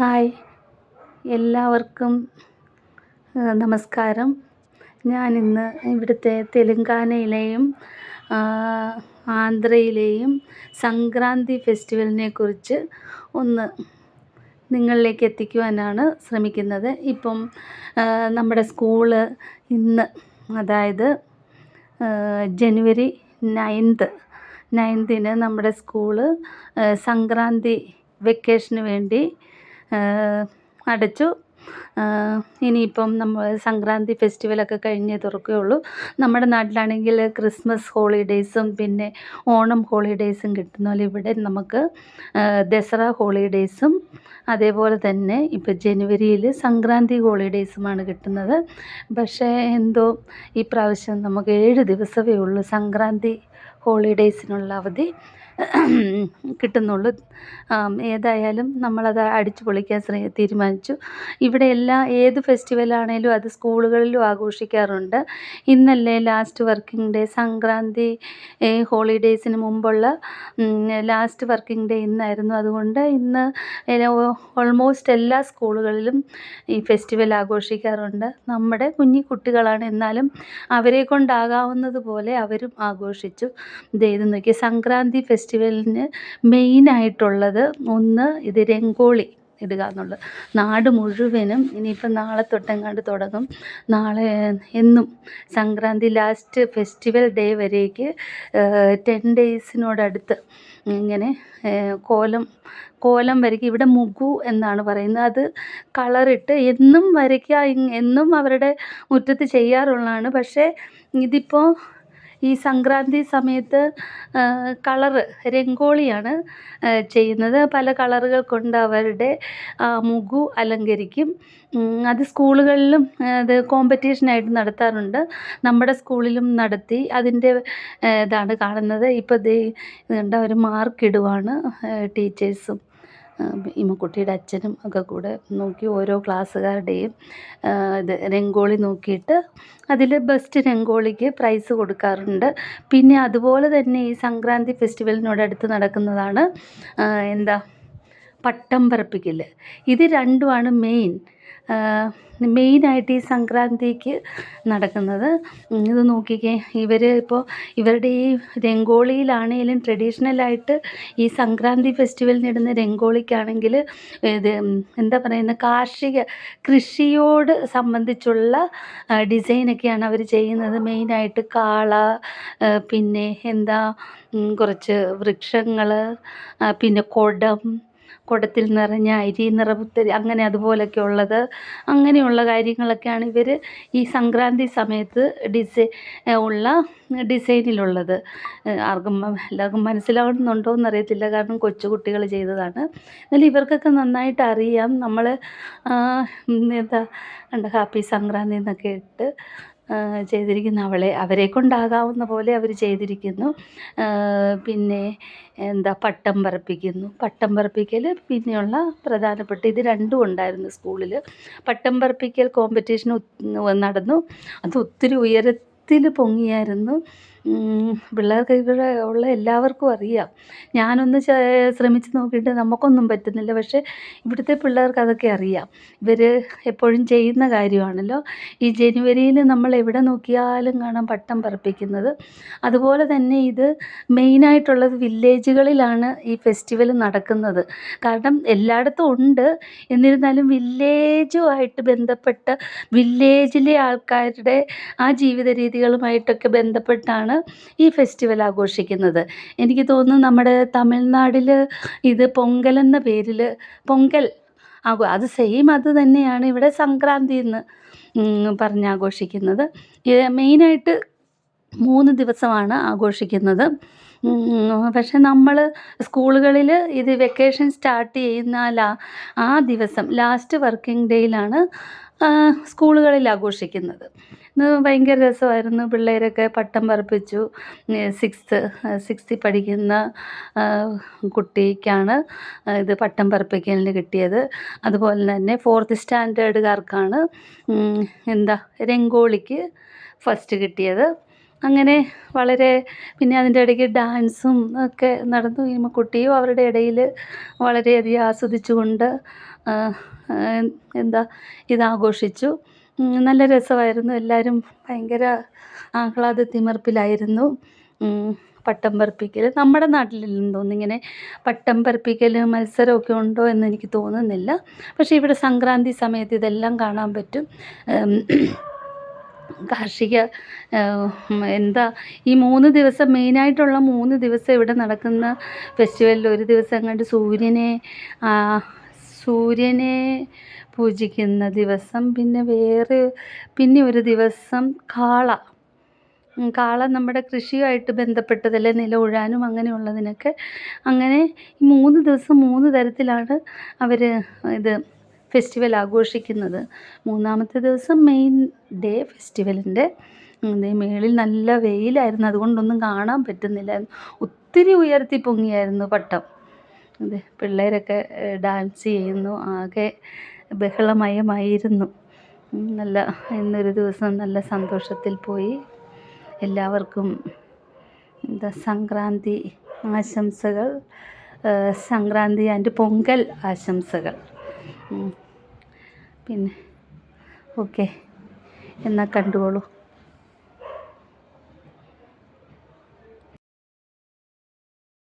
Hi. എല്ലാവർക്കും നമസ്കാരം. ഞാൻ ഇന്ന് ഇവിടുത്തെ തെലുങ്കാനയിലെയും ആന്ധ്രയിലെയും സംക്രാന്തി ഫെസ്റ്റിവലിനെ കുറിച്ച് ഒന്ന് നിങ്ങളിലേക്ക് എത്തിക്കുവാനാണ് ശ്രമിക്കുന്നത്. ഇപ്പം നമ്മുടെ സ്കൂൾ ഇന്ന് അതായത് ജനുവരി നയൻത് നയൻത്തിന് നമ്മുടെ സ്കൂൾ സംക്രാന്തി വെക്കേഷന് വേണ്ടി അടച്ചു. ഇനിയിപ്പം നമ്മൾ സംക്രാന്തി ഫെസ്റ്റിവലൊക്കെ കഴിഞ്ഞേ തുറക്കുകയുള്ളൂ. നമ്മുടെ നാട്ടിലാണെങ്കിൽ ക്രിസ്മസ് ഹോളിഡേയ്സും പിന്നെ ഓണം ഹോളിഡേയ്സും കിട്ടുന്ന പോലെ ഇവിടെ നമുക്ക് ദസറ ഹോളിഡേയ്സും അതേപോലെ തന്നെ ഇപ്പോൾ ജനുവരിയിൽ സംക്രാന്തി ഹോളിഡേയ്സുമാണ് കിട്ടുന്നത്. പക്ഷേ എന്തോ ഈ പ്രാവശ്യം നമുക്ക് ഏഴ് ദിവസമേ ഉള്ളൂ സംക്രാന്തി ഹോളിഡേയ്സിനുള്ള അവധി. കിട്ടുന്നുള്ളൂ. ഏതായാലും നമ്മളത് അടിച്ചു പൊളിക്കാൻ ശ്ര തീരുമാനിച്ചു. ഇവിടെ എല്ലാ ഏത് ഫെസ്റ്റിവലാണേലും അത് സ്കൂളുകളിലും ആഘോഷിക്കാറുണ്ട്. ഇന്നല്ലേ ലാസ്റ്റ് വർക്കിംഗ് ഡേ സംക്രാന്തി ഹോളിഡേയ്സിന് മുമ്പുള്ള ലാസ്റ്റ് വർക്കിംഗ് ഡേ ഇന്നായിരുന്നു. അതുകൊണ്ട് ഇന്ന് ഓൾമോസ്റ്റ് എല്ലാ സ്കൂളുകളിലും ഈ ഫെസ്റ്റിവൽ ആഘോഷിക്കാറുണ്ട്. നമ്മുടെ കുഞ്ഞു കുട്ടികളാണ് എന്നാലും അവരെ കൊണ്ടാകാവുന്നതുപോലെ അവരും ആഘോഷിച്ചു. ഇത് നോക്കിയാൽ സംക്രാന്തി ഫെസ്റ്റിവലിന് മെയിനായിട്ടുള്ളത് ഒന്ന് ഇത് രംഗോളി ഇടുക എന്നുള്ളത്. നാട് മുഴുവനും ഇനിയിപ്പം നാളെ തൊട്ടെങ്ങാണ്ട് തുടങ്ങും. നാളെ എന്നും സംക്രാന്തി ലാസ്റ്റ് ഫെസ്റ്റിവൽ ഡേ വരേക്ക് ടെൻ ഡേയ്സിനോടടുത്ത് ഇങ്ങനെ കോലം കോലം വരയ്ക്കുക ഇവിടെ മുഗു എന്നാണ് പറയുന്നത്. അത് കളറിട്ട് എന്നും വരയ്ക്കുക എന്നും അവരുടെ മുറ്റത്ത് ചെയ്യാറുള്ളതാണ്. പക്ഷേ ഇതിപ്പോൾ ഈ സംക്രാന്തി സമയത്ത് കളറ് രംഗോളിയാണ് ചെയ്യുന്നത്. പല കളറുകൾ കൊണ്ട് അവരുടെ മുഖു അലങ്കരിക്കും. അത് സ്കൂളുകളിലും അത് കോമ്പറ്റീഷനായിട്ട് നടത്താറുണ്ട്. നമ്മുടെ സ്കൂളിലും നടത്തി അതിന്റെ ഇതാണ് കാണുന്നത്. ഇപ്പോൾ ദേ കണ്ട ഒരു മാർക്കിടുവാണ് ടീച്ചേഴ്സും. ഇമ്മുക്കുട്ടിയുടെ അച്ഛനും ഒക്കെ കൂടെ നോക്കി ഓരോ ക്ലാസ്സുകാരുടെയും ഇത് രംഗോളി നോക്കിയിട്ട് അതിൽ ബെസ്റ്റ് രംഗോളിക്ക് പ്രൈസ് കൊടുക്കാറുണ്ട്. പിന്നെ അതുപോലെ തന്നെ ഈ സംക്രാന്തി ഫെസ്റ്റിവലിനോടടുത്ത് നടക്കുന്നതാണ് എന്താ? പട്ടം പറപ്പിക്കൽ ഇത് രണ്ടുമാണ് മെയിൻ മെയിനായിട്ട് ഈ സംക്രാന്തിക്ക് നടക്കുന്നത്. ഇത് നോക്കിക്കേ ഇവർ ഇപ്പോൾ ഇവരുടെ ഈ രംഗോളിയിലാണെങ്കിലും ട്രഡീഷണലായിട്ട് ഈ സംക്രാന്തി ഫെസ്റ്റിവലിന് ഇടുന്ന രംഗോളിക്കാണെങ്കിൽ ഇത് എന്താ പറയുന്നത് കാർഷിക കൃഷിയോട് സംബന്ധിച്ചുള്ള ഡിസൈനൊക്കെയാണ് അവർ ചെയ്യുന്നത്. മെയിനായിട്ട് കാള പിന്നെ എന്താ കുറച്ച് വൃക്ഷങ്ങൾ പിന്നെ കുടം കുടത്തിൽ നിറഞ്ഞ അരി നിറപുത്തരി അങ്ങനെ അതുപോലൊക്കെ ഉള്ളത്. അങ്ങനെയുള്ള കാര്യങ്ങളൊക്കെയാണ് ഇവർ ഈ സംക്രാന്തി സമയത്ത് ഡിസൈ ഉള്ള ഡിസൈനിലുള്ളത്. ആർക്കും എല്ലാവർക്കും മനസ്സിലാവുന്നുണ്ടോ എന്നറിയത്തില്ല. കാരണം കൊച്ചുകുട്ടികൾ ചെയ്തതാണ്. എന്നാലും ഇവർക്കൊക്കെ നന്നായിട്ട് അറിയാം. നമ്മൾ എന്താ ഹാപ്പി സംക്രാന്തി എന്നൊക്കെ ഇട്ട് ചെയ്തിരിക്കുന്ന അവളെ അവരെ കൊണ്ടാകാവുന്ന പോലെ അവർ ചെയ്തിരിക്കുന്നു. പിന്നെ എന്താ പട്ടം പറപ്പിക്കുന്നു. പട്ടം പറപ്പിക്കൽ പിന്നെയുള്ള പ്രധാനപ്പെട്ട ഇത് രണ്ടും ഉണ്ടായിരുന്നു സ്കൂളിൽ പട്ടം പറപ്പിക്കൽ കോമ്പറ്റീഷൻ നടന്നു. അത് ഒത്തിരി ഉയരത്തിൽ പൊങ്ങിയായിരുന്നു. പിള്ളേർക്ക് ഇവിടെ ഉള്ള എല്ലാവർക്കും അറിയാം. ഞാനൊന്ന് ശ്രമിച്ച് നോക്കിയിട്ട് നമുക്കൊന്നും പറ്റുന്നില്ല. പക്ഷേ ഇവിടുത്തെ പിള്ളേർക്ക് അതൊക്കെ അറിയാം. ഇവർ എപ്പോഴും ചെയ്യുന്ന കാര്യമാണല്ലോ. ഈ ജനുവരിയിൽ നമ്മൾ എവിടെ നോക്കിയാലും കാണാം പട്ടം പറപ്പിക്കുന്നത്. അതുപോലെ തന്നെ ഇത് മെയിനായിട്ടുള്ളത് വില്ലേജുകളിലാണ് ഈ ഫെസ്റ്റിവൽ നടക്കുന്നത്. കാരണം എല്ലായിടത്തും ഉണ്ട്. എന്നിരുന്നാലും വില്ലേജുമായിട്ട് ബന്ധപ്പെട്ട വില്ലേജിലെ ആൾക്കാരുടെ ആ ജീവിത രീതികളുമായിട്ടൊക്കെ ബന്ധപ്പെട്ടാണ് ഈ ഫെസ്റ്റിവൽ ആഘോഷിക്കുന്നത്. എനിക്ക് തോന്നുന്നു നമ്മുടെ തമിഴ്നാട്ടിൽ ഇത് പൊങ്കൽ എന്ന പേരിൽ പൊങ്കൽ ആഘോ അത് സെയിം അത് തന്നെയാണ് ഇവിടെ സംക്രാന്തി എന്ന് പറഞ്ഞ് ആഘോഷിക്കുന്നത് മെയിനായിട്ട് മൂന്ന് ദിവസമാണ് ആഘോഷിക്കുന്നത്. പക്ഷെ നമ്മൾ സ്കൂളുകളിൽ ഇത് വെക്കേഷൻ സ്റ്റാർട്ട് ചെയ്യുന്നാൽ ആ ദിവസം ലാസ്റ്റ് വർക്കിംഗ് ഡേയിലാണ് സ്കൂളുകളിൽ ആഘോഷിക്കുന്നത്. ഭയങ്കര രസമായിരുന്നു. പിള്ളേരൊക്കെ പട്ടം പറപ്പിച്ചു. സിക്സ്ത്ത് സിക്സ്ത്തിൽ പഠിക്കുന്ന കുട്ടിക്കാണ് ഇത് പട്ടം പറപ്പിക്കലിന് കിട്ടിയത്. അതുപോലെ തന്നെ ഫോർത്ത് സ്റ്റാൻഡേർഡുകാർക്കാണ് എന്താ രംഗോളിക്ക് ഫസ്റ്റ് കിട്ടിയത്. അങ്ങനെ വളരെ പിന്നെ അതിന്റെ ഇടയ്ക്ക് ഡാൻസും ഒക്കെ നടന്നു. കഴിയുമ്പോൾ കുട്ടിയും അവരുടെ ഇടയിൽ വളരെയധികം ആസ്വദിച്ചുകൊണ്ട് എന്താ ഇതാഘോഷിച്ചു. നല്ല രസമായിരുന്നു. എല്ലാവരും ഭയങ്കര ആഹ്ലാദ തിമിർപ്പിലായിരുന്നു. പട്ടം പറപ്പിക്കൽ നമ്മുടെ നാട്ടിലില്ലെന്ന് തോന്നുന്നു. ഇങ്ങനെ പട്ടം പറപ്പിക്കൽ മത്സരമൊക്കെ ഉണ്ടോ എന്ന് എനിക്ക് തോന്നുന്നില്ല. പക്ഷേ ഇവിടെ സംക്രാന്തി സമയത്ത് ഇതെല്ലാം കാണാൻ പറ്റും. കാർഷിക എന്താ ഈ മൂന്ന് ദിവസം മെയിനായിട്ടുള്ള മൂന്ന് ദിവസം ഇവിടെ നടക്കുന്ന ഫെസ്റ്റിവലിൽ ഒരു ദിവസം എങ്ങാണ്ട് സൂര്യനെ സൂര്യനെ പൂജിക്കുന്ന ദിവസം പിന്നെ വേറെ പിന്നെ ഒരു ദിവസം കാള. കാള നമ്മുടെ കൃഷിയുമായിട്ട് ബന്ധപ്പെട്ടതല്ലേ? നില ഉഴാനും അങ്ങനെയുള്ളതിനൊക്കെ. അങ്ങനെ മൂന്ന് ദിവസം മൂന്ന് തരത്തിലാണ് അവർ ഇത് ഫെസ്റ്റിവൽ ആഘോഷിക്കുന്നത്. മൂന്നാമത്തെ ദിവസം മെയിൻ ഡേ ഫെസ്റ്റിവലിന്റെ. മേളിൽ നല്ല വെയിലായിരുന്നു. അതുകൊണ്ടൊന്നും കാണാൻ പറ്റുന്നില്ലായിരുന്നു. ഒത്തിരി ഉയർത്തി പൊങ്ങിയായിരുന്നു പട്ടം. അതെ പിള്ളേരൊക്കെ ഡാൻസ് ചെയ്യുന്നു ആകെ ബഹളമയമായിരുന്നു. നല്ല ഇന്നൊരു ദിവസം നല്ല സന്തോഷത്തിൽ പോയി. എല്ലാവർക്കും എന്താ സംക്രാന്തി ആശംസകൾ സംക്രാന്തി ആൻഡ് പൊങ്കൽ ആശംസകൾ. പിന്നെ ഓക്കെ എന്നാൽ കണ്ടുകൊള്ളൂ.